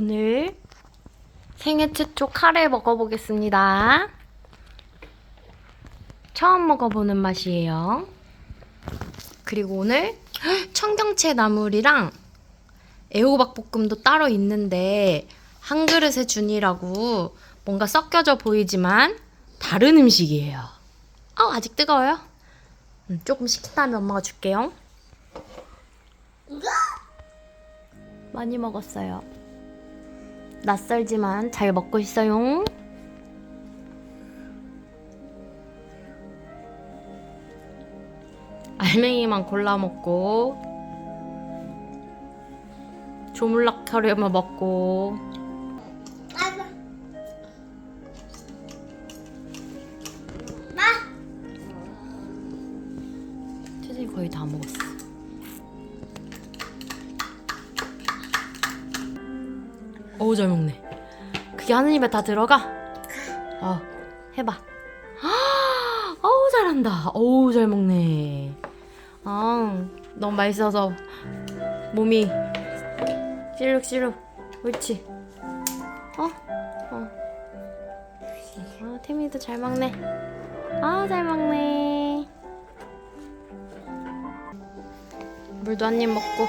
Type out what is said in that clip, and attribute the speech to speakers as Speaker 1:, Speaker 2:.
Speaker 1: 오늘 생애 최초 카레 먹어보겠습니다. 처음 먹어보는 맛이에요. 그리고 오늘 청경채 나물이랑 애호박 볶음도 따로 있는데 한 그릇에 준이라고 뭔가 섞여져 보이지만 다른 음식이에요. 어, 아직 뜨거워요? 음, 조금 식힌 다음에 엄마가 줄게요. 많이 먹었어요. 낯설지만 잘 먹고 있어요. 알맹이만 골라 먹고 조물락 하려면 먹고. 채진이 거의 다 먹었어. 어우 잘 먹네. 그게 하는 입에 다 들어가? 어 해봐. 어우 잘한다. 어우 잘 먹네. 아 너무 맛있어서 몸이 실룩실룩. 옳지. 어? 어. 아 태민이도 잘 먹네. 아 잘 먹네. 물도 한 입 먹고